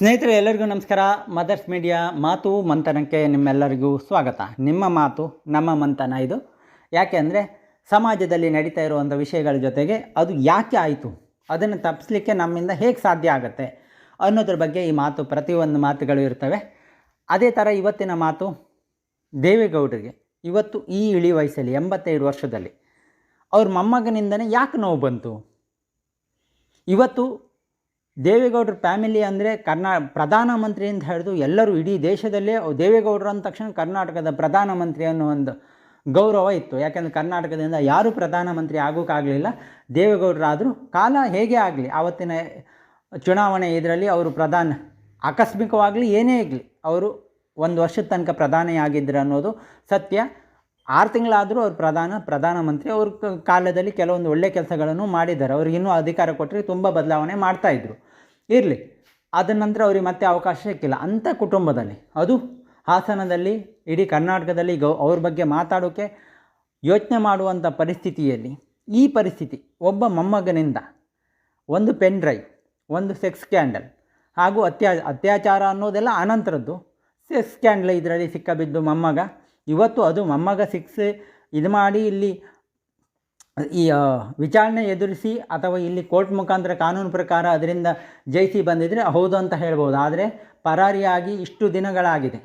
ಸ್ನೇಹಿತರೆ, ಎಲ್ಲರಿಗೂ ನಮಸ್ಕಾರ. ಮದರ್ಸ್ ಮೀಡಿಯಾ ಮಾತು ಮಂಥನಕ್ಕೆ ನಿಮ್ಮೆಲ್ಲರಿಗೂ ಸ್ವಾಗತ. ನಿಮ್ಮ ಮಾತು, ನಮ್ಮ ಮಂಥನ ಇದು. ಯಾಕೆ ಅಂದರೆ, ಸಮಾಜದಲ್ಲಿ ನಡೀತಾ ಇರುವಂಥ ವಿಷಯಗಳ ಜೊತೆಗೆ ಅದು ಯಾಕೆ ಆಯಿತು? ಅದನ್ನು ತಪ್ಪಿಸ್ಲಿಕ್ಕೆ ನಮ್ಮಿಂದ ಹೇಗೆ ಸಾಧ್ಯ ಆಗುತ್ತೆ? ಅನ್ನೋದ್ರ ಬಗ್ಗೆ ಈ ಮಾತು, ಪ್ರತಿಯೊಂದು ಮಾತುಗಳು ಇರ್ತವೆ. ಅದೇ ಥರ ಇವತ್ತಿನ ಮಾತು ದೇವೇಗೌಡರಿಗೆ. ಇವತ್ತು ಈ ಇಳಿ ವಯಸ್ಸಲ್ಲಿ, ಎಂಬತ್ತೈದು ವರ್ಷದಲ್ಲಿ, ಅವ್ರ ಮೊಮ್ಮಗನಿಂದನೇ ಯಾಕೆ ನೋವು ಬಂತು? ಇವತ್ತು ದೇವೇಗೌಡರ ಫ್ಯಾಮಿಲಿ ಅಂದರೆ ಕರ್ನಾ ಪ್ರಧಾನಮಂತ್ರಿ ಅಂತ ಹಿಡಿದು ಎಲ್ಲರೂ ಇಡೀ ದೇಶದಲ್ಲೇ ದೇವೇಗೌಡರು ಅಂದ ತಕ್ಷಣ ಕರ್ನಾಟಕದ ಪ್ರಧಾನಮಂತ್ರಿ ಅನ್ನೋ ಒಂದು ಗೌರವ ಇತ್ತು. ಯಾಕೆಂದರೆ ಕರ್ನಾಟಕದಿಂದ ಯಾರೂ ಪ್ರಧಾನಮಂತ್ರಿ ಆಗೋಕ್ಕಾಗಲಿಲ್ಲ ದೇವೇಗೌಡರಾದರೂ ಕಾಲ ಹೇಗೆ ಆಗಲಿ, ಆವತ್ತಿನ ಚುನಾವಣೆ ಇದರಲ್ಲಿ ಅವರು ಪ್ರಧಾನ, ಆಕಸ್ಮಿಕವಾಗಲಿ ಏನೇ ಆಗಲಿ ಅವರು ಒಂದು ವರ್ಷದ ತನಕ ಪ್ರಧಾನಿ ಆಗಿದ್ದರು ಅನ್ನೋದು ಸತ್ಯ. ಆರು ತಿಂಗಳಾದರೂ ಅವರು ಪ್ರಧಾನ, ಪ್ರಧಾನಮಂತ್ರಿ, ಅವ್ರ ಕಾಲದಲ್ಲಿ ಕೆಲವೊಂದು ಒಳ್ಳೆ ಕೆಲಸಗಳನ್ನು ಮಾಡಿದ್ದಾರೆ. ಅವ್ರಿಗೆ ಇನ್ನೂ ಅಧಿಕಾರ ಕೊಟ್ಟರೆ ತುಂಬ ಬದಲಾವಣೆ ಮಾಡ್ತಾಯಿದ್ರು ಇರಲಿ. ಅದ ನಂತರ ಅವ್ರಿಗೆ ಮತ್ತೆ ಅವಕಾಶ ಸಿಕ್ಕಿಲ್ಲ. ಅಂಥ ಕುಟುಂಬದಲ್ಲಿ, ಅದು ಹಾಸನದಲ್ಲಿ, ಇಡೀ ಕರ್ನಾಟಕದಲ್ಲಿ ಗೌ, ಅವ್ರ ಬಗ್ಗೆ ಮಾತಾಡೋಕ್ಕೆ ಯೋಚನೆ ಮಾಡುವಂಥ ಪರಿಸ್ಥಿತಿಯಲ್ಲಿ, ಈ ಪರಿಸ್ಥಿತಿ ಒಬ್ಬ ಮೊಮ್ಮಗನಿಂದ ಒಂದು ಪೆನ್ ಡ್ರೈವ್, ಒಂದು ಸೆಕ್ಸ್ ಸ್ಕ್ಯಾಂಡಲ್ ಹಾಗೂ ಅತ್ಯಾ, ಅತ್ಯಾಚಾರ ಅನ್ನೋದೆಲ್ಲ ಅನಂತರದ್ದು ಸೆಕ್ಸ್ ಸ್ಕ್ಯಾಂಡಲ್ ಇದರಲ್ಲಿ ಸಿಕ್ಕಬಿದ್ದು ಮೊಮ್ಮಗ. ಇವತ್ತು ಅದು ಮೊಮ್ಮಗ ಸಿಕ್ಸ್ ಇದು ಮಾಡಿ ಇಲ್ಲಿ ಈ ವಿಚಾರಣೆ ಎದುರಿಸಿ ಅಥವಾ ಇಲ್ಲಿ ಕೋರ್ಟ್ ಮುಖಾಂತರ ಕಾನೂನು ಪ್ರಕಾರ ಅದರಿಂದ ಜಯಿಸಿ ಬಂದಿದ್ದರೆ ಹೌದು ಅಂತ ಹೇಳ್ಬೋದು. ಆದರೆ ಪರಾರಿಯಾಗಿ ಇಷ್ಟು ದಿನಗಳಾಗಿದೆ.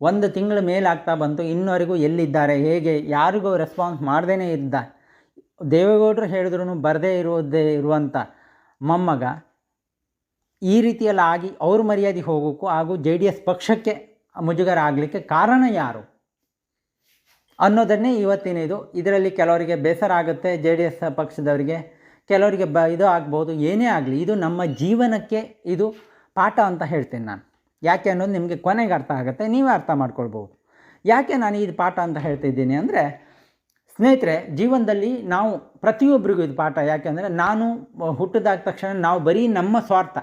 ಒಂದು ತಿಂಗಳ ಮೇಲಾಗ್ತಾ ಬಂತು. ಇನ್ನುವರೆಗೂ ಎಲ್ಲಿದ್ದಾರೆ? ಹೇಗೆ? ಯಾರಿಗೂ ರೆಸ್ಪಾನ್ಸ್ ಮಾಡ್ದೇ ಇದ್ದ ದೇವೇಗೌಡರು ಹೇಳಿದ್ರು ಬರದೇ ಇರೋದೇ ಇರುವಂಥ ಮೊಮ್ಮಗ ಈ ರೀತಿಯೆಲ್ಲ ಆಗಿ ಅವ್ರ ಮರ್ಯಾದೆ ಹೋಗೋಕ್ಕೂ ಹಾಗೂ ಜೆ ಡಿ ಎಸ್ ಪಕ್ಷಕ್ಕೆ ಮುಜುಗರ ಆಗಲಿಕ್ಕೆ ಕಾರಣ ಯಾರು? ಅನ್ನೋದನ್ನೇ ಇವತ್ತಿನ ಇದು ಇದರಲ್ಲಿ ಕೆಲವರಿಗೆ ಬೇಸರ ಆಗುತ್ತೆ. ಜೆ ಡಿ ಎಸ್ ಪಕ್ಷದವರಿಗೆ ಕೆಲವರಿಗೆ ಬ, ಇದು ಆಗ್ಬೋದು, ಏನೇ ಆಗಲಿ, ಇದು ನಮ್ಮ ಜೀವನಕ್ಕೆ ಇದು ಪಾಠ ಅಂತ ಹೇಳ್ತೀನಿ ನಾನು. ಯಾಕೆ ಅನ್ನೋದು ನಿಮಗೆ ಕೊನೆಗೆ ಅರ್ಥ ಆಗುತ್ತೆ. ನೀವೇ ಅರ್ಥ ಮಾಡ್ಕೊಳ್ಬೋದು. ಯಾಕೆ ನಾನು ಇದು ಪಾಠ ಅಂತ ಹೇಳ್ತಿದ್ದೀನಿ ಅಂದರೆ, ಸ್ನೇಹಿತರೆ, ಜೀವನದಲ್ಲಿ ನಾವು ಪ್ರತಿಯೊಬ್ಬರಿಗೂ ಇದು ಪಾಠ. ಯಾಕೆಂದರೆ ನಾನು ಹುಟ್ಟಿದಾದ ತಕ್ಷಣ ನಾವು ಬರೀ ನಮ್ಮ ಸ್ವಾರ್ಥ.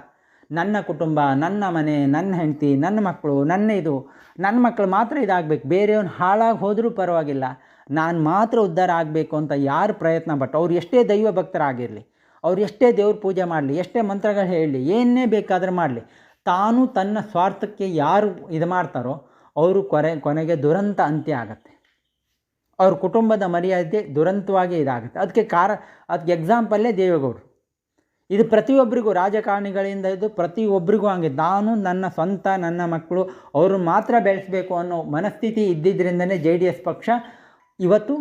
ನನ್ನ ಕುಟುಂಬ, ನನ್ನ ಮನೆ, ನನ್ನ ಹೆಂಡತಿ, ನನ್ನ ಮಕ್ಕಳು, ನನ್ನ ಇದು, ನನ್ನ ಮಕ್ಕಳು ಮಾತ್ರ ಇದಾಗಬೇಕು. ಬೇರೆಯವ್ನು ಹಾಳಾಗಿ ಹೋದರೂ ಪರವಾಗಿಲ್ಲ. ನಾನು ಮಾತ್ರ ಉದ್ಧಾರ ಆಗಬೇಕು ಅಂತ ಯಾರು ಪ್ರಯತ್ನ ಪಟ್ಟು ಅವ್ರು ಎಷ್ಟೇ ದೈವ ಭಕ್ತರಾಗಿರಲಿ, ಅವ್ರು ಎಷ್ಟೇ ದೇವ್ರ ಪೂಜೆ ಮಾಡಲಿ, ಎಷ್ಟೇ ಮಂತ್ರಗಳು ಹೇಳಲಿ ಏನೇ ಬೇಕಾದರೂ ಮಾಡಲಿ, ತಾನು ತನ್ನ ಸ್ವಾರ್ಥಕ್ಕೆ ಯಾರು ಇದು ಮಾಡ್ತಾರೋ, ಅವರು ಕೊರೆ, ಕೊನೆಗೆ ದುರಂತ ಅಂತ್ಯ ಆಗುತ್ತೆ. ಅವ್ರ ಕುಟುಂಬದ ಮರ್ಯಾದೆ ದುರಂತವಾಗಿ ಇದಾಗುತ್ತೆ. ಅದಕ್ಕೆ ಕಾರ ಅದಕ್ಕೆ ಎಕ್ಸಾಂಪಲ್ಲೇ ದೇವೇಗೌಡರು. ಇದು ಪ್ರತಿಯೊಬ್ಬರಿಗೂ ರಾಜಕಾರಣಿಗಳಿಂದ ಇದು ಪ್ರತಿಯೊಬ್ಬರಿಗೂ ಹಂಗೆ. ನಾನು, ನನ್ನ ಸ್ವಂತ, ನನ್ನ ಮಕ್ಕಳು, ಅವರು ಮಾತ್ರ ಬೆಳೆಸಬೇಕು ಅನ್ನೋ ಮನಸ್ಥಿತಿ ಇದ್ದಿದ್ದರಿಂದನೇ ಜೆ ಡಿ ಎಸ್ ಪಕ್ಷ ಇವತ್ತು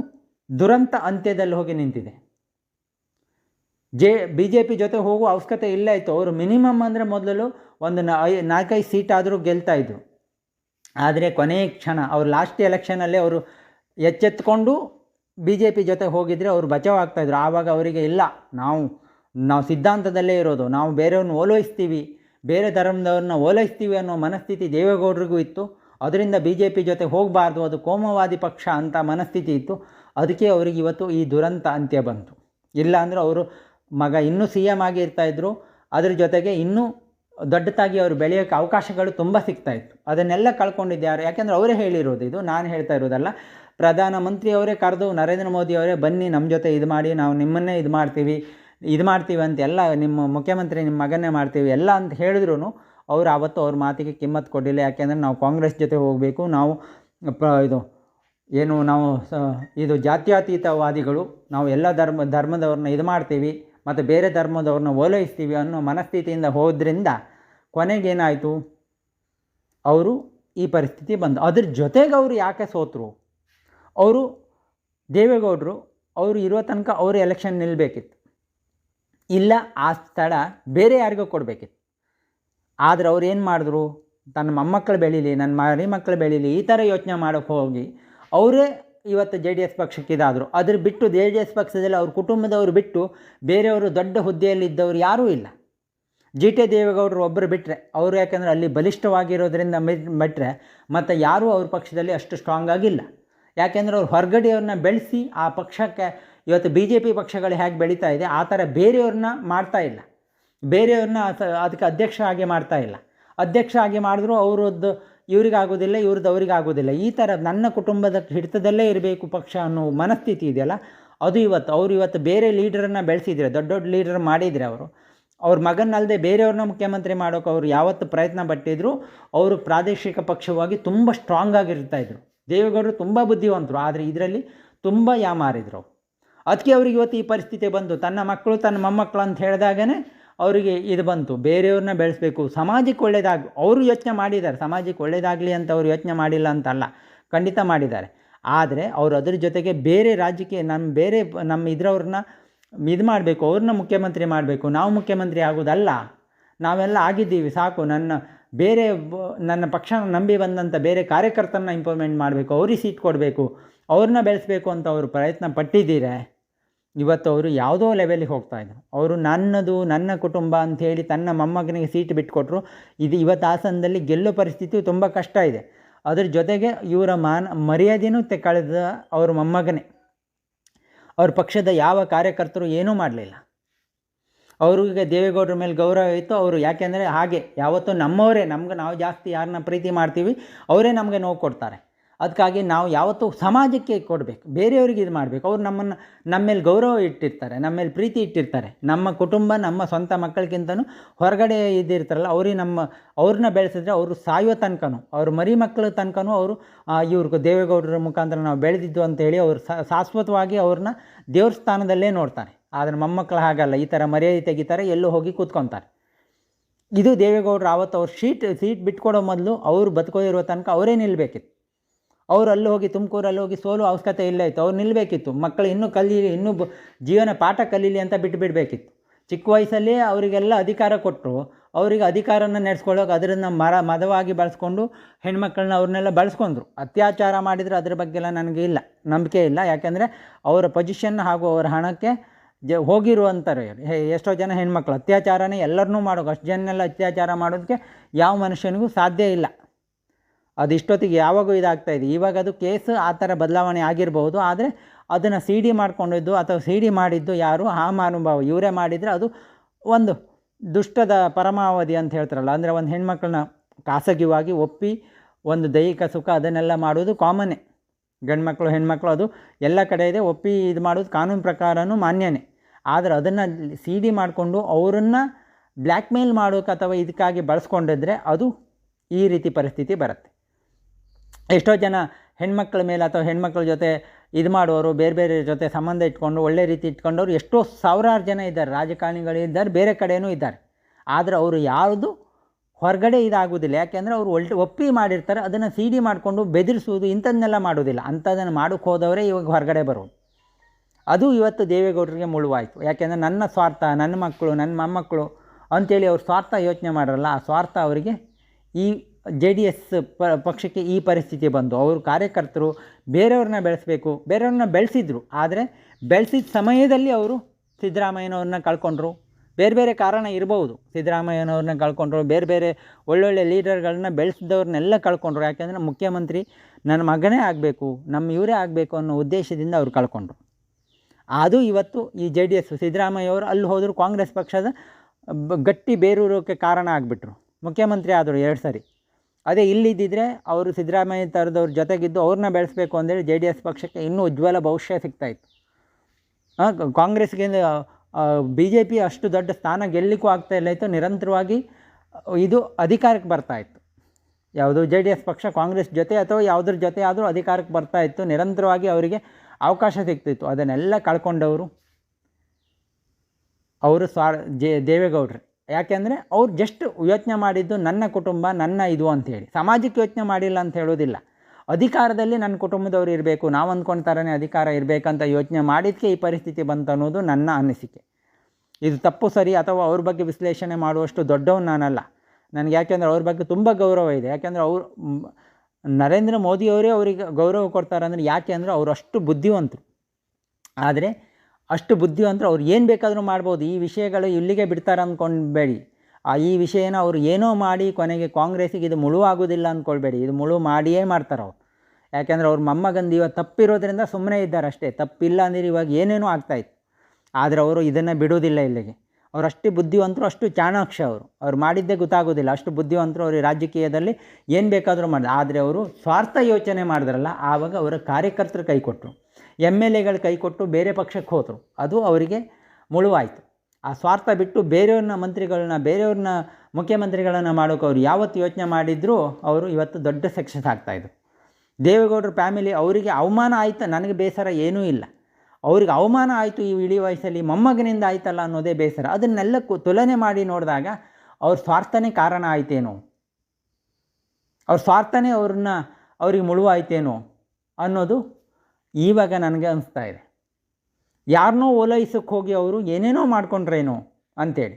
ದುರಂತ ಅಂತ್ಯದಲ್ಲಿ ಹೋಗಿ ನಿಂತಿದೆ. ಜೆ, ಬಿ ಜೆ ಪಿ ಜೊತೆ ಹೋಗುವ ಅವಶ್ಯಕತೆ ಇಲ್ಲ ಇತ್ತು. ಅವರು ಮಿನಿಮಮ್ ಅಂದರೆ ಮೊದಲು ಒಂದು ನಾಲ್ಕೈದು ಸೀಟ್ ಆದರೂ ಗೆಲ್ತಾ ಇದ್ದರು ಆದರೆ ಕೊನೆಯ ಕ್ಷಣ, ಅವ್ರು ಲಾಸ್ಟ್ ಎಲೆಕ್ಷನಲ್ಲೇ ಅವರು ಎಚ್ಚೆತ್ಕೊಂಡು ಬಿ ಜೆ ಪಿ ಜೊತೆ ಹೋಗಿದರೆ ಅವರು ಬಚಾವ್ ಆಗ್ತಾಯಿದ್ರು ಆವಾಗ ಅವರಿಗೆ ಇಲ್ಲ, ನಾವು ನಾವು ಸಿದ್ಧಾಂತದಲ್ಲೇ ಇರೋದು, ನಾವು ಬೇರೆಯವ್ರನ್ನ ಓಲೈಸ್ತೀವಿ, ಬೇರೆ ಧರ್ಮದವ್ರನ್ನ ಓಲೈಸ್ತೀವಿ ಅನ್ನೋ ಮನಸ್ಥಿತಿ ದೇವೇಗೌಡರಿಗೂ ಇತ್ತು. ಅದರಿಂದ ಬಿ ಜೆ ಪಿ ಜೊತೆ ಹೋಗಬಾರ್ದು, ಅದು ಕೋಮವಾದಿ ಪಕ್ಷ ಅಂತ ಮನಸ್ಥಿತಿ ಇತ್ತು. ಅದಕ್ಕೆ ಅವರಿಗೆ ಇವತ್ತು ಈ ದುರಂತ ಅಂತ್ಯ ಬಂತು. ಇಲ್ಲ ಅಂದರೆ ಅವರು ಮಗ ಇನ್ನೂ ಸಿ ಎಂ ಆಗಿ ಇರ್ತಾಯಿದ್ರು ಅದ್ರ ಜೊತೆಗೆ ಇನ್ನೂ ದೊಡ್ಡದಾಗಿ ಅವರು ಬೆಳೆಯೋಕ್ಕೆ ಅವಕಾಶಗಳು ತುಂಬ ಸಿಗ್ತಾಯಿತ್ತು ಅದನ್ನೆಲ್ಲ ಕಳ್ಕೊಂಡಿದ್ದಾರೆ ಯಾಕೆಂದರೆ ಅವರೇ ಹೇಳಿರೋದು ಇದು, ನಾನು ಹೇಳ್ತಾ ಇರೋದಲ್ಲ. ಪ್ರಧಾನಮಂತ್ರಿ ಅವರೇ ಕರೆದು ನರೇಂದ್ರ ಮೋದಿ ಅವರೇ ಬನ್ನಿ, ನಮ್ಮ ಜೊತೆ ಇದು ಮಾಡಿ, ನಾವು ನಿಮ್ಮನ್ನೇ ಇದು ಮಾಡ್ತೀವಿ. ಇದು ಮಾಡ್ತೀವಿ ಅಂತ ಎಲ್ಲ ನಿಮ್ಮ ಮುಖ್ಯಮಂತ್ರಿ ನಿಮ್ಮ ಮಗನೇ ಮಾಡ್ತೀವಿ ಎಲ್ಲ ಅಂತ ಹೇಳಿದ್ರು ಅವರು ಆವತ್ತು ಅವ್ರ ಮಾತಿಗೆ ಕಿಮ್ಮತ್ತು ಕೊಡಲಿಲ್ಲ. ಯಾಕೆಂದರೆ ನಾವು ಕಾಂಗ್ರೆಸ್ ಜೊತೆ ಹೋಗಬೇಕು. ನಾವು ಇದು ಏನು ನಾವು ಸ ಇದು ಜಾತ್ಯತೀತವಾದಿಗಳು. ನಾವು ಎಲ್ಲ ಧರ್ಮ ಧರ್ಮದವ್ರನ್ನ ಇದು ಮಾಡ್ತೀವಿ ಮತ್ತು ಬೇರೆ ಧರ್ಮದವ್ರನ್ನ ಓಲೈಸ್ತೀವಿ ಅನ್ನೋ ಮನಸ್ಥಿತಿಯಿಂದ ಹೋದ್ರಿಂದ ಕೊನೆಗೇನಾಯಿತು ಅವರು ಈ ಪರಿಸ್ಥಿತಿ ಬಂದು ಅದ್ರ ಜೊತೆಗೆ ಅವರು ಯಾಕೆ ಸೋತರು? ಅವರು ದೇವೇಗೌಡರು ಅವರು ಇರೋ ತನಕ ಅವರು ಎಲೆಕ್ಷನ್ ನಿಲ್ಲಬೇಕಿತ್ತು ಇಲ್ಲ, ಆ ಸ್ಥಳ ಬೇರೆ ಯಾರಿಗೋ ಕೊಡಬೇಕಿತ್ತು. ಆದರೆ ಅವ್ರು ಏನು ಮಾಡಿದ್ರು? ತನ್ನ ಮೊಮ್ಮಕ್ಕಳು ಬೆಳೀಲಿ, ನನ್ನ ಮರಿ ಮಕ್ಕಳು ಬೆಳೀಲಿ ಈ ಥರ ಯೋಚನೆ ಮಾಡೋಕ್ಕೆ ಹೋಗಿ ಅವರೇ ಇವತ್ತು ಜೆ ಡಿ ಎಸ್ ಪಕ್ಷಕ್ಕೆ ಇದಾದರು. ಅದ್ರ ಬಿಟ್ಟು ಜೆ ಡಿ ಎಸ್ ಪಕ್ಷದಲ್ಲಿ ಅವ್ರ ಕುಟುಂಬದವರು ಬಿಟ್ಟು ಬೇರೆಯವರು ದೊಡ್ಡ ಹುದ್ದೆಯಲ್ಲಿದ್ದವರು ಯಾರೂ ಇಲ್ಲ. ಜಿ ಟಿ ದೇವೇಗೌಡರು ಒಬ್ಬರು ಬಿಟ್ಟರೆ ಅವರು ಯಾಕಂದರೆ ಅಲ್ಲಿ ಬಲಿಷ್ಠವಾಗಿರೋದ್ರಿಂದ ಬಿಟ್ಟರೆ ಮತ್ತು ಯಾರೂ ಅವ್ರ ಪಕ್ಷದಲ್ಲಿ ಅಷ್ಟು ಸ್ಟ್ರಾಂಗ್ ಆಗಿಲ್ಲ. ಯಾಕೆಂದರೆ ಅವ್ರು ಹೊರಗಡೆಯವ್ರನ್ನ ಬೆಳೆಸಿ ಆ ಪಕ್ಷಕ್ಕೆ ಇವತ್ತು ಬಿ ಜೆ ಪಿ ಪಕ್ಷಗಳು ಹೇಗೆ ಬೆಳೀತಾ ಇದೆ, ಆ ಥರ ಬೇರೆಯವ್ರನ್ನ ಮಾಡ್ತಾ ಇಲ್ಲ. ಬೇರೆಯವ್ರನ್ನ ಅದಕ್ಕೆ ಅಧ್ಯಕ್ಷ ಹಾಗೆ ಮಾಡ್ತಾ ಇಲ್ಲ. ಅಧ್ಯಕ್ಷ ಹಾಗೆ ಮಾಡಿದ್ರು ಅವರದ್ದು ಇವ್ರಿಗಾಗೋದಿಲ್ಲ, ಇವ್ರದ್ದು ಅವ್ರಿಗಾಗೋದಿಲ್ಲ. ಈ ಥರ ನನ್ನ ಕುಟುಂಬದ ಹಿಡಿತದಲ್ಲೇ ಇರಬೇಕು ಪಕ್ಷ ಅನ್ನೋ ಮನಸ್ಥಿತಿ ಇದೆಯಲ್ಲ, ಅದು ಇವತ್ತು. ಅವರು ಇವತ್ತು ಬೇರೆ ಲೀಡರನ್ನು ಬೆಳೆಸಿದ್ರೆ, ದೊಡ್ಡ ದೊಡ್ಡ ಲೀಡರ್ ಮಾಡಿದರೆ ಅವರು, ಅವ್ರ ಮಗನಲ್ಲದೆ ಬೇರೆಯವ್ರನ್ನ ಮುಖ್ಯಮಂತ್ರಿ ಮಾಡೋಕೆ ಅವರು ಯಾವತ್ತು ಪ್ರಯತ್ನ ಪಟ್ಟಿದ್ರು, ಅವರು ಪ್ರಾದೇಶಿಕ ಪಕ್ಷವಾಗಿ ತುಂಬ ಸ್ಟ್ರಾಂಗ್ ಆಗಿರ್ತಾ ಇದ್ರು. ದೇವೇಗೌಡರು ತುಂಬ ಬುದ್ಧಿವಂತರು, ಆದರೆ ಇದರಲ್ಲಿ ತುಂಬ ಯಾಮಾರಿದ್ರು. ಅದಕ್ಕೆ ಅವ್ರಿಗೆ ಇವತ್ತು ಈ ಪರಿಸ್ಥಿತಿ ಬಂತು. ತನ್ನ ಮಕ್ಕಳು ತನ್ನ ಮೊಮ್ಮಕ್ಕಳು ಅಂತ ಹೇಳಿದಾಗನೇ ಅವರಿಗೆ ಇದು ಬಂತು. ಬೇರೆಯವ್ರನ್ನ ಬೆಳೆಸಬೇಕು. ಸಮಾಜಕ್ಕೆ ಒಳ್ಳೇದಾಗ, ಅವರು ಯೋಚನೆ ಮಾಡಿದ್ದಾರೆ. ಸಮಾಜಕ್ಕೆ ಒಳ್ಳೇದಾಗಲಿ ಅಂತ ಅವರು ಯೋಚನೆ ಮಾಡಿಲ್ಲ ಅಂತಲ್ಲ. ಖಂಡಿತ ಮಾಡಿದ್ದಾರೆ. ಆದರೆ ಅವರು ಅದ್ರ ಜೊತೆಗೆ ಬೇರೆ ರಾಜ್ಯಕ್ಕೆ ನಮ್ಮ ಬೇರೆ ನಮ್ಮ ಇದ್ರವ್ರನ್ನ ಇದು ಮಾಡಬೇಕು. ಅವ್ರನ್ನ ಮುಖ್ಯಮಂತ್ರಿ ಮಾಡಬೇಕು. ನಾವು ಮುಖ್ಯಮಂತ್ರಿ ಆಗೋದಲ್ಲ. ನಾವೆಲ್ಲ ಆಗಿದ್ದೀವಿ. ಸಾಕು. ನನ್ನ ಬೇರೆ ನನ್ನ ಪಕ್ಷ ನಂಬಿ ಬಂದಂಥ ಬೇರೆ ಕಾರ್ಯಕರ್ತರನ್ನ ಇಂಪ್ರೂವ್ಮೆಂಟ್ ಮಾಡಬೇಕು. ಅವ್ರಿಗೆ ಸೀಟ್ ಕೊಡಬೇಕು. ಅವ್ರನ್ನ ಬೆಳೆಸಬೇಕು ಅಂತ ಅವರು ಪ್ರಯತ್ನ ಪಟ್ಟಿದ್ದೀರೆ. ಇವತ್ತು ಅವರು ಯಾವುದೋ ಲೆವೆಲಿಗೆ ಹೋಗ್ತಾ ಇದ್ದಾರೆ ಅವರು ನನ್ನದು, ನನ್ನ ಕುಟುಂಬ ಅಂಥೇಳಿ ತನ್ನ ಮೊಮ್ಮಗನಿಗೆ ಸೀಟ್ ಬಿಟ್ಟುಕೊಟ್ರು ಇದು ಇವತ್ತು ಹಾಸನದಲ್ಲಿ ಗೆಲ್ಲೋ ಪರಿಸ್ಥಿತಿ ತುಂಬ ಕಷ್ಟ ಇದೆ. ಅದ್ರ ಜೊತೆಗೆ ಇವರ ಮಾನ, ಮರ್ಯಾದೆನೂ ತೆ ಕಳೆದ ಅವ್ರ ಮೊಮ್ಮಗನೇ. ಅವ್ರ ಪಕ್ಷದ ಯಾವ ಕಾರ್ಯಕರ್ತರು ಏನೂ ಮಾಡಲಿಲ್ಲ. ಅವ್ರಿಗೆ ದೇವೇಗೌಡರ ಮೇಲೆ ಗೌರವ ಇತ್ತು. ಅವರು ಯಾಕೆಂದರೆ ಹಾಗೆ, ಯಾವತ್ತೂ ನಮ್ಮವರೇ, ನಮ್ಗೆ ನಾವು ಜಾಸ್ತಿ ಯಾರನ್ನ ಪ್ರೀತಿ ಮಾಡ್ತೀವಿ, ಅವರೇ ನಮಗೆ ನೋವು ಕೊಡ್ತಾರೆ. ಅದಕ್ಕಾಗಿ ನಾವು ಯಾವತ್ತೂ ಸಮಾಜಕ್ಕೆ ಕೊಡಬೇಕು. ಬೇರೆಯವ್ರಿಗೆ ಇದು ಮಾಡಬೇಕು. ಅವ್ರು ನಮ್ಮನ್ನು ನಮ್ಮ ಮೇಲೆ ಗೌರವ ಇಟ್ಟಿರ್ತಾರೆ ನಮ್ಮ ಮೇಲೆ ಪ್ರೀತಿ ಇಟ್ಟಿರ್ತಾರೆ. ನಮ್ಮ ಕುಟುಂಬ, ನಮ್ಮ ಸ್ವಂತ ಮಕ್ಕಳಿಗಿಂತನೂ ಹೊರಗಡೆ ಇದ್ದಿರ್ತಾರಲ್ಲ ಅವ್ರಿಗೆ ನಮ್ಮ, ಅವ್ರನ್ನ ಬೆಳೆಸಿದ್ರೆ ಅವರು ಸಾಯೋ ತನಕನೂ, ಅವ್ರ ಮರಿ ಮಕ್ಕಳ ತನಕನೂ ಅವರು ಇವ್ರಿಗೆ ದೇವೇಗೌಡರ ಮುಖಾಂತರ ನಾವು ಬೆಳೆದಿದ್ದು ಅಂತೇಳಿ ಹೇಳಿ ಅವರು ಶಾಶ್ವತವಾಗಿ ಅವ್ರನ್ನ ದೇವ್ರ ಸ್ಥಾನದಲ್ಲೇ ನೋಡ್ತಾರೆ. ಆದರೆ ಮೊಮ್ಮಕ್ಕಳು ಹಾಗಲ್ಲ. ಈ ಥರ ಮರ್ಯಾದೆ ತೆಗಿತಾರೆ, ಎಲ್ಲೋ ಹೋಗಿ ಕೂತ್ಕೊತಾರೆ. ಇದು ದೇವೇಗೌಡರು ಆವತ್ತು ಅವ್ರು ಶೀಟ್ ಸೀಟ್ ಬಿಟ್ಕೊಡೋ ಮೊದಲು ಅವರು ಬದುಕೋ ಇರೋ ತನಕ ಅವರೇ ನಿಲ್ಲಬೇಕಿತ್ತು ಅವ್ರು ಅಲ್ಲಿ ಹೋಗಿ ತುಮಕೂರಲ್ಲಿ ಹೋಗಿ ಸೋಲು ಅವಶ್ಯಕತೆ ಇಲ್ಲ ಇತ್ತು ಅವ್ರು ನಿಲ್ಲಬೇಕಿತ್ತು ಮಕ್ಕಳು ಇನ್ನೂ ಕಲೀಲಿ, ಇನ್ನೂ ಜೀವನ ಪಾಠ ಕಲೀಲಿ ಅಂತ ಬಿಟ್ಟು ಬಿಡಬೇಕಿತ್ತು ಚಿಕ್ಕ ವಯಸ್ಸಲ್ಲಿ ಅವರಿಗೆಲ್ಲ ಅಧಿಕಾರ ಕೊಟ್ಟರು. ಅವರಿಗೆ ಅಧಿಕಾರನ ನಡೆಸ್ಕೊಳ್ಳೋಕೆ ಅದನ್ನು ಮರ, ಮದವಾಗಿ ಬಳಸ್ಕೊಂಡು ಹೆಣ್ಮಕ್ಳನ್ನ ಅವ್ರನ್ನೆಲ್ಲ ಬಳಸ್ಕೊಂಡ್ರು. ಅತ್ಯಾಚಾರ ಮಾಡಿದರೆ ಅದ್ರ ಬಗ್ಗೆ ಎಲ್ಲ ನನಗೆ ಇಲ್ಲ, ನಂಬಿಕೆ ಇಲ್ಲ. ಯಾಕೆಂದರೆ ಅವರ ಪೊಸಿಷನ್ ಹಾಗೂ ಅವರ ಹಣಕ್ಕೆ ಜ, ಹೋಗಿರುವಂಥವ್ರು ಎಷ್ಟೋ ಜನ ಹೆಣ್ಮಕ್ಳು. ಅತ್ಯಾಚಾರನೇ ಎಲ್ಲರನ್ನೂ ಮಾಡೋಕೆ. ಅಷ್ಟು ಜನನೆಲ್ಲ ಅತ್ಯಾಚಾರ ಮಾಡೋದಕ್ಕೆ ಯಾವ ಮನುಷ್ಯನಿಗೂ ಸಾಧ್ಯ ಇಲ್ಲ. ಅದು ಇಷ್ಟೊತ್ತಿಗೆ ಯಾವಾಗೂ ಇದಾಗ್ತಾ ಇದೆ. ಇವಾಗ ಅದು ಕೇಸ್ ಆ ಥರ ಬದಲಾವಣೆ ಆಗಿರ್ಬೋದು ಆದರೆ ಅದನ್ನು ಸಿ ಡಿ ಮಾಡ್ಕೊಂಡಿದ್ದು ಅಥವಾ ಸಿ ಡಿ ಮಾಡಿದ್ದು ಯಾರು? ಆ ಮಹಾನುಭಾವ ಇವರೇ ಮಾಡಿದರೆ ಅದು ಒಂದು ದುಷ್ಟದ ಪರಮಾವಧಿ ಅಂತ ಹೇಳ್ತಾರಲ್ಲ. ಅಂದರೆ ಒಂದು ಹೆಣ್ಮಕ್ಳನ್ನ ಖಾಸಗಿಯಾಗಿ ಒಪ್ಪಿ ಒಂದು ದೈಹಿಕ ಸುಖ ಅದನ್ನೆಲ್ಲ ಮಾಡೋದು ಕಾಮನ್ನೇ. ಗಂಡ್ಮಕ್ಳು, ಹೆಣ್ಮಕ್ಳು ಅದು ಎಲ್ಲ ಕಡೆ ಇದೆ. ಒಪ್ಪಿ ಇದು ಮಾಡೋದು ಕಾನೂನು ಪ್ರಕಾರನೂ ಮಾನ್ಯನೇ. ಆದರೆ ಅದನ್ನು ಸಿ ಡಿ ಮಾಡಿಕೊಂಡು ಅವರನ್ನು ಬ್ಲ್ಯಾಕ್ಮೇಲ್ ಮಾಡೋಕೆ ಅಥವಾ ಇದಕ್ಕಾಗಿ ಬಳಸ್ಕೊಂಡಿದ್ರೆ ಅದು ಈ ರೀತಿ ಪರಿಸ್ಥಿತಿ ಬರುತ್ತೆ. ಎಷ್ಟೋ ಜನ ಹೆಣ್ಮಕ್ಳ ಮೇಲೆ ಅಥವಾ ಹೆಣ್ಮಕ್ಳ ಜೊತೆ ಇದು ಮಾಡೋರು ಬೇರೆ ಬೇರೆ ಜೊತೆ ಸಂಬಂಧ ಇಟ್ಕೊಂಡು, ಒಳ್ಳೆ ರೀತಿ ಇಟ್ಕೊಂಡವ್ರು ಎಷ್ಟೋ ಸಾವಿರಾರು ಜನ ಇದ್ದಾರೆ ರಾಜಕಾರಣಿಗಳಿದ್ದಾರೆ ಬೇರೆ ಕಡೆಯೂ ಇದ್ದಾರೆ. ಆದರೆ ಅವರು ಯಾವುದು ಹೊರಗಡೆ ಇದಾಗುವುದಿಲ್ಲ ಯಾಕೆಂದರೆ ಅವರು ಒಳ್ಳೆ ಒಪ್ಪಿ ಮಾಡಿರ್ತಾರೆ, ಅದನ್ನು ಸಿ ಡಿ ಮಾಡಿಕೊಂಡು ಬೆದರಿಸುವುದು ಇಂಥದ್ದನ್ನೆಲ್ಲ ಮಾಡೋದಿಲ್ಲ ಅಂಥದ್ದನ್ನು ಮಾಡೋಕ್ಕೆ ಹೋದವರೇ ಇವಾಗ ಹೊರಗಡೆ ಬರೋದು ಅದು ಇವತ್ತು ದೇವೇಗೌಡರಿಗೆ ಮುಳುವಾಯಿತು. ಯಾಕೆಂದರೆ ನನ್ನ ಸ್ವಾರ್ಥ, ನನ್ನ ಮಕ್ಕಳು, ನನ್ನ ಮೊಮ್ಮಕ್ಕಳು ಅಂಥೇಳಿ ಅವ್ರು ಸ್ವಾರ್ಥ ಯೋಚನೆ ಮಾಡಿರಲ್ಲ, ಆ ಸ್ವಾರ್ಥ ಅವರಿಗೆ ಈ ಜೆ ಡಿ ಎಸ್ ಪ, ಪಕ್ಷಕ್ಕೆ ಈ ಪರಿಸ್ಥಿತಿ ಬಂದು ಅವರು ಕಾರ್ಯಕರ್ತರು ಬೇರೆಯವ್ರನ್ನ ಬೆಳೆಸಬೇಕು, ಬೇರೆಯವ್ರನ್ನ ಬೆಳೆಸಿದ್ರು, ಆದರೆ ಬೆಳೆಸಿದ ಸಮಯದಲ್ಲಿ ಅವರು ಸಿದ್ದರಾಮಯ್ಯನವ್ರನ್ನ ಕಳ್ಕೊಂಡ್ರು. ಬೇರೆ ಬೇರೆ ಕಾರಣ ಇರ್ಬೋದು. ಸಿದ್ದರಾಮಯ್ಯನವ್ರನ್ನ ಕಳ್ಕೊಂಡ್ರು, ಬೇರೆ ಬೇರೆ ಒಳ್ಳೊಳ್ಳೆ ಲೀಡರ್ಗಳನ್ನ ಬೆಳೆಸಿದವ್ರನ್ನೆಲ್ಲ ಕಳ್ಕೊಂಡ್ರು. ಯಾಕೆಂದರೆ ಮುಖ್ಯಮಂತ್ರಿ ನನ್ನ ಮಗನೇ ಆಗಬೇಕು, ನಮ್ಮ ಇವರೇ ಆಗಬೇಕು ಅನ್ನೋ ಉದ್ದೇಶದಿಂದ ಅವ್ರು ಕಳ್ಕೊಂಡ್ರು. ಅದು ಇವತ್ತು ಈ ಜೆ ಡಿ ಎಸ್ ಸಿದ್ದರಾಮಯ್ಯವರು ಅಲ್ಲಿ ಹೋದರೂ ಕಾಂಗ್ರೆಸ್ ಪಕ್ಷದ ಗಟ್ಟಿ ಬೇರೂರೋಕ್ಕೆ ಕಾರಣ ಆಗಿಬಿಟ್ರು. ಮುಖ್ಯಮಂತ್ರಿ ಆದರು ಎರಡು ಸರಿ. ಅದೇ ಇಲ್ಲಿದ್ದಿದ್ರೆ ಅವರು ಸಿದ್ದರಾಮಯ್ಯ ಥರದವ್ರ ಜೊತೆಗಿದ್ದು ಅವ್ರನ್ನ ಬೆಳೆಸಬೇಕು ಅಂದೇಳಿ ಜೆ ಡಿ ಎಸ್ ಪಕ್ಷಕ್ಕೆ ಇನ್ನೂ ಉಜ್ವಲ ಭವಿಷ್ಯ ಸಿಗ್ತಾಯಿತ್ತು. ಕಾಂಗ್ರೆಸ್ಗೆ ಬಿ ಜೆ ಪಿ ಅಷ್ಟು ದೊಡ್ಡ ಸ್ಥಾನ ಗೆಲ್ಲಲಿಕ್ಕೂ ಆಗ್ತಾ ಇಲ್ಲ ಇತ್ತು. ನಿರಂತರವಾಗಿ ಇದು ಅಧಿಕಾರಕ್ಕೆ ಬರ್ತಾ ಇತ್ತು ಯಾವುದು ಜೆ ಡಿ ಎಸ್ ಪಕ್ಷ, ಕಾಂಗ್ರೆಸ್ ಜೊತೆ ಅಥವಾ ಯಾವುದ್ರ ಜೊತೆ ಆದರೂ ಅಧಿಕಾರಕ್ಕೆ ಬರ್ತಾ ಇತ್ತು ನಿರಂತರವಾಗಿ ಅವರಿಗೆ ಅವಕಾಶ ಸಿಗ್ತಿತ್ತು. ಅದನ್ನೆಲ್ಲ ಕಳ್ಕೊಂಡವರು ಅವರು ಸ್ವಾ ಜೆ, ದೇವೇಗೌಡ್ರು. ಯಾಕೆಂದರೆ ಅವ್ರು ಜಸ್ಟ್ ಯೋಚನೆ ಮಾಡಿದ್ದು ನನ್ನ ಕುಟುಂಬ, ನನ್ನ ಇದು ಅಂಥೇಳಿ ಸಮಾಜಕ್ಕೆ ಯೋಚನೆ ಮಾಡಿಲ್ಲ ಅಂತ ಹೇಳೋದಿಲ್ಲ. ಅಧಿಕಾರದಲ್ಲಿ ನನ್ನ ಕುಟುಂಬದವ್ರು ಇರಬೇಕು, ನಾವು ಅಂದ್ಕೊಂಡ ಥರನೇ ಅಧಿಕಾರ ಇರಬೇಕಂತ ಯೋಚನೆ ಮಾಡಿದ್ದಕ್ಕೆ ಈ ಪರಿಸ್ಥಿತಿ ಬಂತು ಅನ್ನೋದು ನನ್ನ ಅನಿಸಿಕೆ. ಇದು ತಪ್ಪು, ಸರಿ, ಅಥವಾ ಅವ್ರ ಬಗ್ಗೆ ವಿಶ್ಲೇಷಣೆ ಮಾಡುವಷ್ಟು ದೊಡ್ಡವನು ನಾನಲ್ಲ. ನನಗೆ ಯಾಕೆಂದರೆ ಅವ್ರ ಬಗ್ಗೆ ತುಂಬ ಗೌರವ ಇದೆ. ಯಾಕೆಂದರೆ ಅವರು ನರೇಂದ್ರ ಮೋದಿಯವರೇ ಅವರಿಗೆ ಗೌರವ ಕೊಡ್ತಾರೆ ಅಂದರೆ ಯಾಕೆ ಅಂದರೆ ಅವರು ಅಷ್ಟು ಬುದ್ಧಿವಂತರು. ಆದರೆ ಅಷ್ಟು ಬುದ್ಧಿವಂತರು ಅವ್ರು ಏನು ಬೇಕಾದರೂ ಮಾಡ್ಬೋದು. ಈ ವಿಷಯಗಳು ಇಲ್ಲಿಗೆ ಬಿಡ್ತಾರೆ ಅಂದ್ಕೊಂಡ್ಬೇಡಿ ಆ ಈ ವಿಷಯನ ಅವ್ರು ಏನೋ ಮಾಡಿ ಕೊನೆಗೆ ಕಾಂಗ್ರೆಸ್ಸಿಗೆ ಇದು ಮುಳುವಾಗೋದಿಲ್ಲ ಅಂದ್ಕೊಳ್ಬೇಡಿ ಇದು ಮುಳು ಮಾಡಿಯೇ ಮಾಡ್ತಾರೆ ಅವ್ರು. ಯಾಕೆಂದರೆ ಅವ್ರ ಮೊಮ್ಮಗಂದು ಇವಾಗ ತಪ್ಪಿರೋದ್ರಿಂದ ಸುಮ್ಮನೆ ಇದ್ದಾರೆ ಅಷ್ಟೇ. ತಪ್ಪಿಲ್ಲ ಅಂದರೆ ಇವಾಗ ಏನೇನೋ ಆಗ್ತಾಯಿತ್ತು ಆದರೆ ಅವರು ಇದನ್ನು ಬಿಡೋದಿಲ್ಲ ಇಲ್ಲಿಗೆ. ಅವ್ರು ಅಷ್ಟು ಬುದ್ಧಿವಂತರು, ಅಷ್ಟು ಚಾಣಾಕ್ಷ ಅವರು. ಅವ್ರು ಮಾಡಿದ್ದೇ ಗೊತ್ತಾಗೋದಿಲ್ಲ. ಅಷ್ಟು ಬುದ್ಧಿವಂತರು ಅವರು ರಾಜಕೀಯದಲ್ಲಿ ಏನು ಬೇಕಾದರೂ ಮಾಡಿದ್ರು ಆದರೆ ಅವರು ಸ್ವಾರ್ಥ ಯೋಚನೆ ಮಾಡಿದ್ರಲ್ಲ, ಆವಾಗ ಅವರ ಕಾರ್ಯಕರ್ತರು ಕೈ ಕೊಟ್ಟರು ಎಂ ಎಲ್ ಎಗಳು ಕೈ ಕೊಟ್ಟು ಬೇರೆ ಪಕ್ಷಕ್ಕೆ ಹೋದರು. ಅದು ಅವರಿಗೆ ಮುಳುವಾಯಿತು. ಆ ಸ್ವಾರ್ಥ ಬಿಟ್ಟು ಬೇರೆಯವ್ರನ್ನ ಮಂತ್ರಿಗಳನ್ನ, ಬೇರೆಯವ್ರನ್ನ ಮುಖ್ಯಮಂತ್ರಿಗಳನ್ನ ಮಾಡೋಕೆ ಅವ್ರು ಯಾವತ್ತು ಯೋಚನೆ ಮಾಡಿದರೂ ಅವರು ಇವತ್ತು ದೊಡ್ಡ ಸಕ್ಸಸ್ ಆಗ್ತಾಯಿದ್ರು ದೇವೇಗೌಡರ ಫ್ಯಾಮಿಲಿ ಅವರಿಗೆ ಅವಮಾನ ಆಯಿತು. ನನಗೆ ಬೇಸರ ಏನೂ ಇಲ್ಲ. ಅವ್ರಿಗೆ ಅವಮಾನ ಆಯಿತು ಈ ಇಳಿ ವಯಸ್ಸಲ್ಲಿ, ಮೊಮ್ಮಗನಿಂದ ಆಯ್ತಲ್ಲ ಅನ್ನೋದೇ ಬೇಸರ. ಅದನ್ನೆಲ್ಲ ತುಲನೆ ಮಾಡಿ ನೋಡಿದಾಗ ಅವ್ರ ಸ್ವಾರ್ಥನೇ ಕಾರಣ ಆಯ್ತೇನೋ? ಅವ್ರ ಸ್ವಾರ್ಥನೇ ಅವ್ರನ್ನ ಅವ್ರಿಗೆ ಮುಳುವಾಯ್ತೇನೋ ಅನ್ನೋದು ಈವಾಗ ನನಗೆ ಅನಿಸ್ತಾ ಇದೆ. ಯಾರನ್ನೋ ಓಲೈಸಕ್ಕೆ ಹೋಗಿ ಅವರು ಏನೇನೋ ಮಾಡ್ಕೊಂಡ್ರೇನೋ ಅಂಥೇಳಿ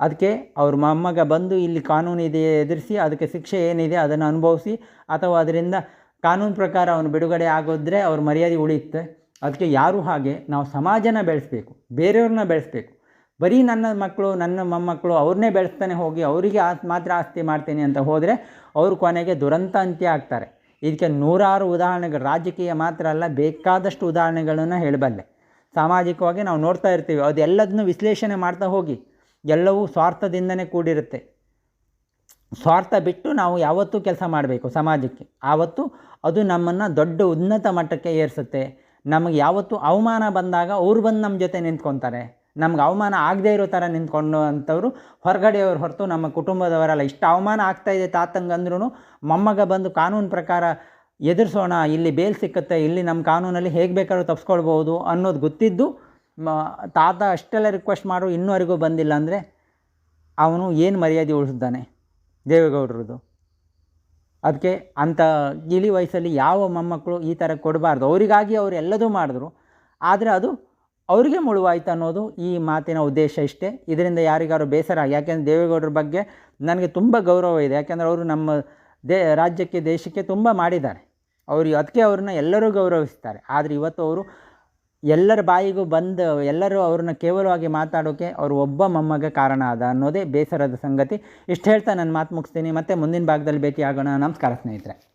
ಅದಕ್ಕೆ ಅವ್ರ ಮೊಮ್ಮಗ ಬಂದು ಇಲ್ಲಿ ಕಾನೂನು ಇದೆ ಎದುರಿಸಿ, ಅದಕ್ಕೆ ಶಿಕ್ಷೆ ಏನಿದೆ ಅದನ್ನು ಅನುಭವಿಸಿ, ಅಥವಾ ಅದರಿಂದ ಕಾನೂನು ಪ್ರಕಾರ ಅವನು ಬಿಡುಗಡೆ ಆಗೋದ್ರೆ ಅವ್ರ ಮರ್ಯಾದೆ ಉಳಿಯುತ್ತೆ. ಅದಕ್ಕೆ ಯಾರು ಹಾಗೆ ನಾವು ಸಮಾಜನ ಬೆಳೆಸಬೇಕು, ಬೇರೆಯವ್ರನ್ನ ಬೆಳೆಸಬೇಕು. ಬರೀ ನನ್ನ ಮಕ್ಕಳು, ನನ್ನ ಮೊಮ್ಮಕ್ಕಳು ಅವ್ರನ್ನೇ ಬೆಳೆಸ್ತಾನೆ ಹೋಗಿ ಅವರಿಗೆ ಆ ಮಾತ್ರ ಆಸ್ತಿ ಮಾಡ್ತೀನಿ ಅಂತ ಹೋದರೆ ಅವರು ಕೊನೆಗೆ ದುರಂತ ಅಂತ್ಯ ಆಗ್ತಾರೆ. ಇದಕ್ಕೆ ನೂರಾರು ಉದಾಹರಣೆಗಳು, ರಾಜಕೀಯ ಮಾತ್ರ ಅಲ್ಲ, ಬೇಕಾದಷ್ಟು ಉದಾಹರಣೆಗಳನ್ನು ಹೇಳಬಲ್ಲೆ. ಸಾಮಾಜಿಕವಾಗಿ ನಾವು ನೋಡ್ತಾ ಇರ್ತೀವಿ, ಅದೆಲ್ಲದನ್ನು ವಿಶ್ಲೇಷಣೆ ಮಾಡ್ತಾ ಹೋಗಿ, ಎಲ್ಲವೂ ಸ್ವಾರ್ಥದಿಂದನೇ ಕೂಡಿರುತ್ತೆ. ಸ್ವಾರ್ಥ ಬಿಟ್ಟು ನಾವು ಯಾವತ್ತೂ ಕೆಲಸ ಮಾಡಬೇಕು ಸಮಾಜಕ್ಕೆ. ಆವತ್ತು ಅದು ನಮ್ಮನ್ನು ದೊಡ್ಡ ಉನ್ನತ ಮಟ್ಟಕ್ಕೆ ಏರಿಸುತ್ತೆ. ನಮಗೆ ಯಾವತ್ತೂ ಅವಮಾನ ಬಂದಾಗ ಅವ್ರು ಬಂದು ನಮ್ಮ ಜೊತೆ ನಿಂತ್ಕೊತಾರೆ. ನಮ್ಗೆ ಅವಮಾನ ಆಗದೇ ಇರೋ ಥರ ನಿಂತ್ಕೊಂಡು ಅಂಥವ್ರು ಹೊರಗಡೆಯವ್ರು ಹೊರತು ನಮ್ಮ ಕುಟುಂಬದವರಲ್ಲ. ಇಷ್ಟು ಅವಮಾನ ಆಗ್ತಾಯಿದೆ ತಾತಂಗೆ ಅಂದ್ರೂ ಮೊಮ್ಮಗ ಬಂದು ಕಾನೂನು ಪ್ರಕಾರ ಎದುರಿಸೋಣ, ಇಲ್ಲಿ ಬೇಲ್ ಸಿಕ್ಕುತ್ತೆ, ಇಲ್ಲಿ ನಮ್ಮ ಕಾನೂನಲ್ಲಿ ಹೇಗೆ ಬೇಕಾದ್ರೂ ತಪ್ಸ್ಕೊಳ್ಬೋದು ಅನ್ನೋದು ಗೊತ್ತಿದ್ದು ತಾತ ಅಷ್ಟೆಲ್ಲ ರಿಕ್ವೆಸ್ಟ್ ಮಾಡು, ಇನ್ನೂವರೆಗೂ ಬಂದಿಲ್ಲ ಅಂದರೆ ಅವನು ಏನು ಮರ್ಯಾದೆ ಉಳಿಸಿದ್ದಾನೆ ದೇವೇಗೌಡರದು ಅದಕ್ಕೆ ಅಂಥ ಇಳಿ ವಯಸ್ಸಲ್ಲಿ ಯಾವ ಮೊಮ್ಮಕ್ಕಳು ಈ ಥರ ಕೊಡಬಾರ್ದು. ಅವರಿಗಾಗಿ ಅವರು ಎಲ್ಲದೂ ಮಾಡಿದ್ರು. ಆದರೆ ಅದು ಅವರಿಗೆ ಮುಳುವಾಯ್ತು ಅನ್ನೋದು ಈ ಮಾತಿನ ಉದ್ದೇಶ ಇಷ್ಟೇ. ಇದರಿಂದ ಯಾರಿಗಾರು ಬೇಸರ ಯಾಕೆಂದರೆ ದೇವೇಗೌಡರ ಬಗ್ಗೆ ನನಗೆ ತುಂಬ ಗೌರವ ಇದೆ. ಯಾಕೆಂದರೆ ಅವರು ನಮ್ಮ ದೇ, ರಾಜ್ಯಕ್ಕೆ, ದೇಶಕ್ಕೆ ತುಂಬ ಮಾಡಿದ್ದಾರೆ. ಅವರು ಅದಕ್ಕೆ ಅವ್ರನ್ನ ಎಲ್ಲರೂ ಗೌರವಿಸ್ತಾರೆ. ಆದರೆ ಇವತ್ತು ಅವರು ಎಲ್ಲರ ಬಾಯಿಗೂ ಬಂದು ಎಲ್ಲರೂ ಅವ್ರನ್ನ ಕೇವಲವಾಗಿ ಮಾತಾಡೋಕ್ಕೆ ಅವರು ಒಬ್ಬ ಮೊಮ್ಮಗ ಕಾರಣ ಅದ ಅನ್ನೋದೇ ಬೇಸರದ ಸಂಗತಿ. ಇಷ್ಟು ಹೇಳ್ತಾ ನಾನು ಮಾತು ಮುಗಿಸ್ತೀನಿ. ಮತ್ತೆ ಮುಂದಿನ ಭಾಗದಲ್ಲಿ ಭೇಟಿ ಆಗೋಣ ನಮಸ್ಕಾರ ಸ್ನೇಹಿತರೆ.